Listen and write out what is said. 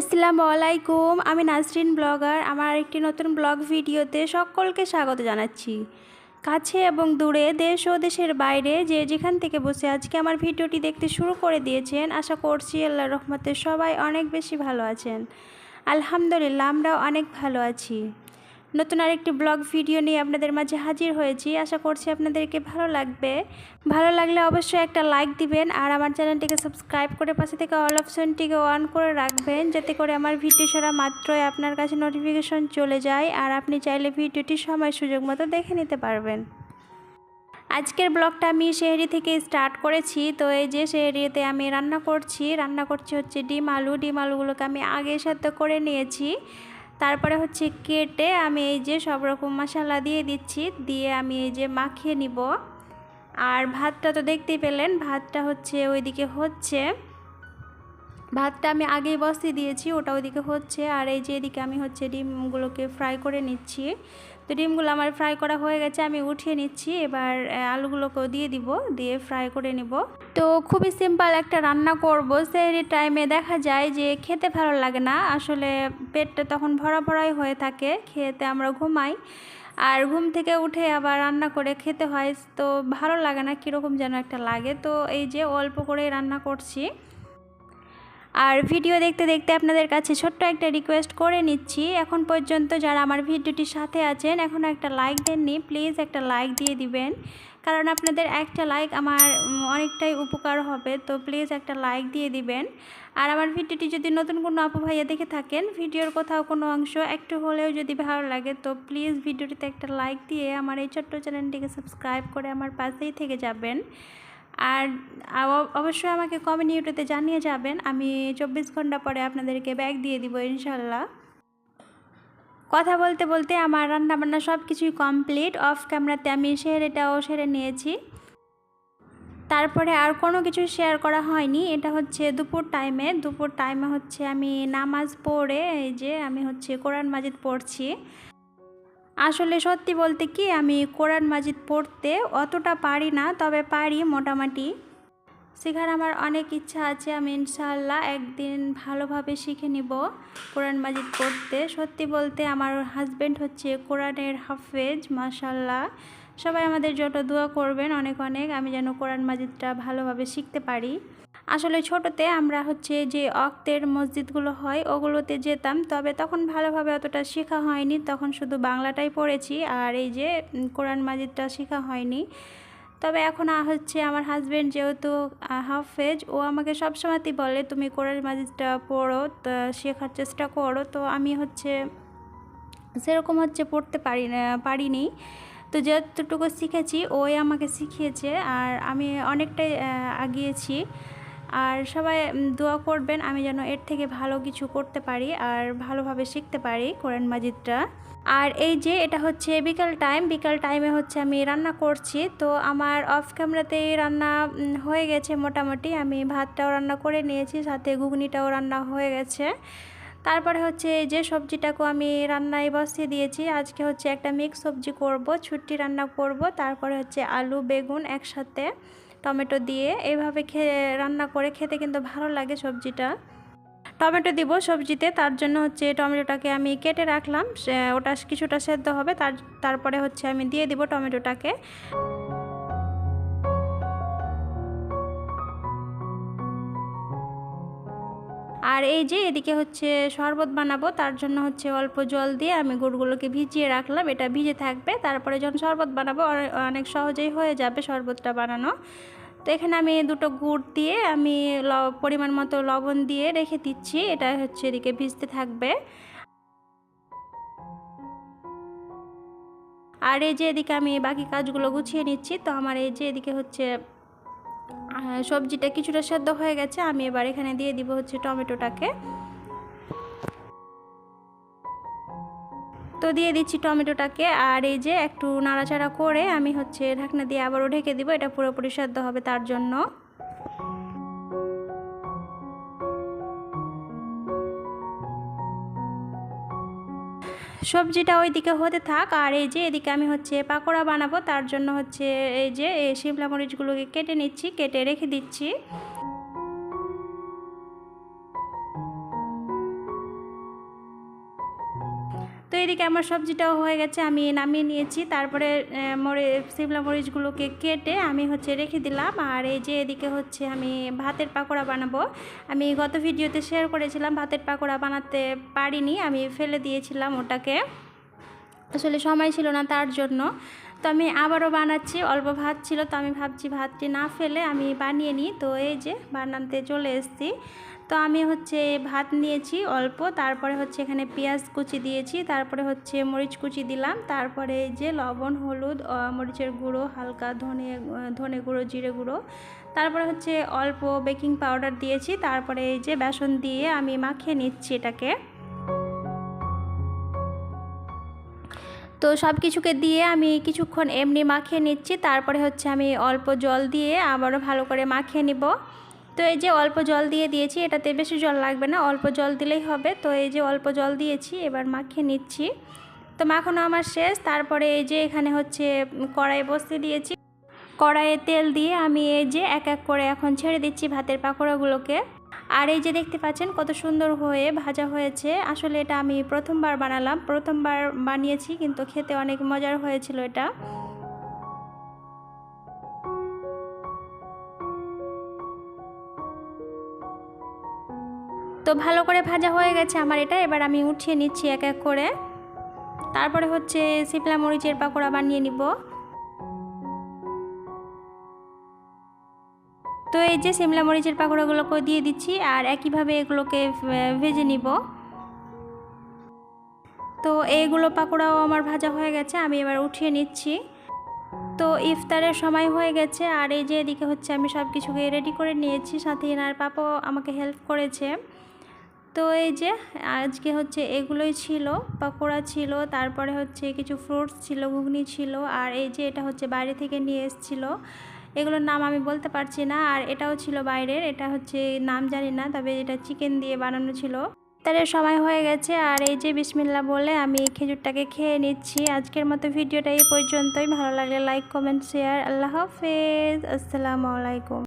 আসসালামু আলাইকুম। আমি নাসরিন ব্লগার। আমার একটি নতুন ব্লগ ভিডিওতে সকলকে স্বাগত জানাচ্ছি। কাছে এবং দূরে দেশ ও দেশের বাইরে যে যেখান থেকে বসে আজকে আমার ভিডিওটি দেখতে শুরু করে দিয়েছেন, আশা করছি আল্লাহ রহমতে সবাই অনেক বেশি ভালো আছেন। আলহামদুলিল্লাহ, আমরাও অনেক ভালো আছি। নতুন আরেকটি ব্লগ ভিডিও নিয়ে আপনাদের মাঝে হাজির হয়েছি। আশা করছি আপনাদেরকে ভালো লাগবে। ভালো লাগলে অবশ্যই একটা লাইক দিবেন আর আমার চ্যানেলটিকে সাবস্ক্রাইব করে পাশে থেকে অল অপশনটিকে অন করে রাখবেন, যাতে করে আমার ভিডিও ছাড়া মাত্রই আপনার কাছে নোটিফিকেশন চলে যায় আর আপনি চাইলে ভিডিওটি সময় সুযোগ মতো দেখে নিতে পারবেন। আজকের ব্লগটা আমি শেহরি থেকে স্টার্ট করেছি। তো এই যে শেহরিতে আমি রান্না করছি রান্না করছি হচ্ছে ডিম আলু। ডিম আলুগুলোকে আমি আগে সাথে করে নিয়েছি। তারপরে হচ্ছে কেটে আমি এই যে সব রকম মশলা দিয়ে দিচ্ছি, দিয়ে আমি এই যে মাখিয়ে নিব। আর ভাতটা তো দেখতেই পেলেন, ভাতটা হচ্ছে ওইদিকে হচ্ছে। ভাতটা আমি আগেই বসিয়ে দিয়েছি, ওটা ওইদিকে হচ্ছে। আর এই যে এদিকে আমি হচ্ছে ডিমগুলোকে ফ্রাই করে নিচ্ছি। তো ডিমগুলো আমার ফ্রাই করা হয়ে গেছে, আমি উঠিয়ে নিচ্ছি। এবার আলুগুলোকেও দিয়ে দিব, দিয়ে ফ্রাই করে নিব। তো খুবই সিম্পল একটা রান্না করব। সেই টাইমে দেখা যায় যে খেতে ভালো লাগে না। আসলে পেটটা তখন ভরা ভরাই হয়ে থাকে, খেতে আমরা ঘুমাই। আর ঘুম থেকে উঠে আবার রান্না করে খেতে হয়, তো ভালো লাগে না, কীরকম যেন একটা লাগে। তো এই যে অল্প করেই রান্না করছি। আর ভিডিও দেখতে দেখতে আপনাদের কাছে ছোট্ট একটা রিকোয়েস্ট করে নিচ্ছি। এখন পর্যন্ত যারা আমার ভিডিওটির সাথে আছেন, এখন একটা লাইক দেননি প্লিজ একটা লাইক দিয়ে দিবেন। কারণ আপনাদের একটা লাইক আমার অনেকটাই উপকার হবে, তো প্লিজ একটা লাইক দিয়ে দিবেন। আর আমার ভিডিওটি যদি নতুন কোনো আপু ভাইয়া দেখে থাকেন, ভিডিওর কোথাও কোনো অংশ একটু হলেও যদি ভালো লাগে, তো প্লিজ ভিডিওটিতে একটা লাইক দিয়ে আমার এই ছোট্ট চ্যানেলটিকে সাবস্ক্রাইব করে আমার পাশেই থেকে যাবেন। আর অবশ্যই আমাকে কমিউনিটিতে জানিয়ে যাবেন। আমি চব্বিশ ঘণ্টা পরে আপনাদেরকে ব্যাগ দিয়ে দিব ইনশাল্লাহ। কথা বলতে বলতে আমার রান্নাবান্না সব কিছুই কমপ্লিট অফ ক্যামেরাতে আমি সেরেটাও সেরে নিয়েছি। তারপরে আর কোনো কিছু শেয়ার করা হয়নি। এটা হচ্ছে দুপুর টাইমে দুপুর টাইমে হচ্ছে আমি নামাজ পড়ে, এই যে আমি হচ্ছে কোরআন মাজিদ পড়ছি। আসলে সত্যি বলতে কি, আমি কোরআন মাজিদ পড়তে অতটা পারি না, তবে পারি মোটামুটি। শেখার আমার অনেক ইচ্ছা আছে, আমি ইনশাল্লাহ একদিন ভালোভাবে শিখে নিব কোরআন মাজিদ পড়তে। সত্যি বলতে আমার হাজব্যান্ড হচ্ছে কোরআনের হাফেজ মাশাল্লাহ সবাই আমাদের যত দোয়া করবেন, অনেক অনেক, আমি যেন কোরআন মাজিদটা ভালোভাবে শিখতে পারি। আসলে ছোটোতে আমরা হচ্ছে যে অক্তের মসজিদগুলো হয়, ওগুলোতে যেতাম। তবে তখন ভালোভাবে অতটা শেখা হয়নি। তখন শুধু বাংলাটাই পড়েছি আর এই যে কোরআন মাজিদটা শেখা হয়নি। তবে এখন হচ্ছে আমার হাজব্যান্ড যেহেতু হাফেজ, ও আমাকে সবসময়তেই বলে, তুমি কোরআন মাজিদটা পড়ো শেখার চেষ্টা করো। তো আমি হচ্ছে সেরকম হচ্ছে পড়তে পারি পারিনি। তো যতটুকু শিখেছি, ওই আমাকে শিখিয়েছে। আর আমি অনেকটাই আগিয়েছি। আর সবাই দোয়া করবেন আমি যেন এর থেকে ভালো কিছু করতে পারি আর ভালোভাবে শিখতে পারি কোরআন মাজিদটা। আর এই যে, এটা হচ্ছে বিকাল টাইম, বিকাল টাইমে হচ্ছে আমি রান্না করছি। তো আমার অফ ক্যামেরাতেই রান্না হয়ে গেছে মোটামুটি। আমি ভাতটাও রান্না করে নিয়েছি, সাথে ঘুগনিটাও রান্না হয়ে গেছে। তারপরে হচ্ছে যে, সবজিটাকেও আমি রান্নায় বসিয়ে দিয়েছি। আজকে হচ্ছে একটা মিক্স সবজি করব, ছুটি রান্না করব। তারপরে হচ্ছে আলু, বেগুন একসাথে। টমেটো দিয়ে এইভাবে খেয়ে রান্না করে খেতে কিন্তু ভালো লাগে সবজিটা। টমেটো দিব সবজিতে, তার জন্য হচ্ছে টমেটোটাকে আমি কেটে রাখলাম ওটা কিছুটা সেদ্ধ হবে, তার, তারপরে হচ্ছে আমি দিয়ে দিব টমেটোটাকে। আর এই যে এদিকে হচ্ছে শরবত বানাবো, তার জন্য হচ্ছে অল্প জল দিয়ে আমি গুড়গুলোকে ভিজিয়ে রাখলাম, এটা ভিজে থাকবে। তারপরে যখন শরবত বানাবো অনেক সহজেই হয়ে যাবে শরবতটা বানানো। তো এখানে আমি দুটো গুড় দিয়ে আমি ল পরিমাণ মতো লবণ দিয়ে রেখে দিচ্ছি, এটা হচ্ছে এদিকে ভিজতে থাকবে। আর এই যে এদিকে আমি বাকি কাজগুলো গুছিয়ে নিচ্ছি, তো আমার এই যে এদিকে হচ্ছে সবজিটা কিছুটা সেদ্ধ হয়ে গেছে, আমি এবার এখানে দিয়ে দিব হচ্ছে টমেটোটাকে। তো দিয়ে দিচ্ছি টমেটোটাকে, আর এই যে একটু নাড়াচাড়া করে আমি হচ্ছে ঢাকনা দিয়ে আবারও ঢেকে দিব, এটা পুরোপুরি সেদ্ধ হবে তার জন্য। সবজিটা ওইদিকে হতে থাক, আর এই যে এদিকে আমি হচ্ছে পাকোড়া বানাবো, তার জন্য হচ্ছে এই যে, এই শিমলা মরিচগুলোকে কেটে নিচ্ছি, কেটে রেখে দিচ্ছি। এদিকে আমার সবজিটাও হয়ে গেছে, আমি নামিয়ে নিয়েছি। তারপরে মরি শিমলা মরিচগুলোকে কেটে আমি হচ্ছে রেখে দিলাম। আর এই যে এদিকে হচ্ছে আমি ভাতের পাকোড়া বানাবো। আমি গত ভিডিওতে শেয়ার করেছিলাম, ভাতের পাকোড়া বানাতে পারিনি, আমি ফেলে দিয়েছিলাম ওটাকে। আসলে সময় ছিল না তার জন্য। তো আমি আবারও বানাচ্ছি, অল্প ভাত ছিল, তো আমি ভাবছি ভাতটি না ফেলে আমি বানিয়ে নিই। তো এই যে বানাতে চলে এসেছি। তো আমি হচ্ছে ভাত নিয়েছি অল্প, তারপরে হচ্ছে এখানে পেঁয়াজ কুচি দিয়েছি, তারপরে হচ্ছে মরিচ কুচি দিলাম, তারপরে যে লবণ, হলুদ মরিচের গুঁড়ো, হালকা ধনে ধনে গুঁড়ো, জিরে গুঁড়ো, তারপরে হচ্ছে অল্প বেকিং পাউডার দিয়েছি, তারপরে এই যে বেসন দিয়ে আমি মাখিয়ে নিচ্ছি এটাকে। তো সব কিছুকে দিয়ে আমি কিছুক্ষণ এমনি মাখিয়ে নিচ্ছি, তারপরে হচ্ছে আমি অল্প জল দিয়ে আবারও ভালো করে মাখিয়ে নিব। তো এই যে অল্প জল দিয়ে দিয়েছি, এটাতে বেশি জল লাগবে না, অল্প জল দিলেই হবে। তো এই যে অল্প জল দিয়েছি, এবার মাখিয়ে নিচ্ছি। তো মাখানো আমার শেষ, তারপরে এই যে এখানে হচ্ছে কড়াই বসতে দিয়েছি। কড়াইয়ে তেল দিয়ে আমি এই যে এক এক করে এখন ছেড়ে দিচ্ছি ভাতের পাকোড়াগুলোকে। আর এই যে দেখতে পাচ্ছেন কত সুন্দর হয়ে ভাজা হয়েছে। আসলে এটা আমি প্রথমবার বানালাম, প্রথমবার বানিয়েছি, কিন্তু খেতে অনেক মজার হয়েছিল এটা। তো ভালো করে ভাজা হয়ে গেছে আমার এটা। এবার আমি উঠিয়ে নিচ্ছি এক এক করে। তারপরে হচ্ছে শিপলা মরিচের পাকোড়া বানিয়ে নিব। তো এই যে সিমলা মরিচের পাকোড়াগুলোকে দিয়ে দিচ্ছি আর একইভাবে এগুলোকে ভেজে নিব। তো এইগুলো পাকোড়াও আমার ভাজা হয়ে গেছে, আমি এবার উঠিয়ে নিচ্ছি। তো ইফতারের সময় হয়ে গেছে আর এই যে এদিকে হচ্ছে আমি সব কিছুকে রেডি করে নিয়েছি। সাথে এনার পাপাও আমাকে হেল্প করেছে। তো এই যে আজকে হচ্ছে এগুলোই ছিল, পাকোড়া ছিল, তারপরে হচ্ছে কিছু ফ্রুটস ছিল, ঘুগনি ছিল, আর এই যে এটা হচ্ছে বাইরে থেকে নিয়ে এসেছিল। এগুলোর নাম আমি বলতে পারছি না, আর এটাও ছিল বাইরের, এটা হচ্ছে নাম জানি না, তবে এটা চিকেন দিয়ে বানানো ছিল। তাদের সময় হয়ে গেছে, আর এই যে বিসমিল্লা বলে আমি খেজুরটাকে খেয়ে নিচ্ছি। আজকের মতো ভিডিওটা এই পর্যন্তই, ভালো লাগলে লাইক কমেন্ট শেয়ার আল্লাহ হাফেজ, আসসালামু আলাইকুম।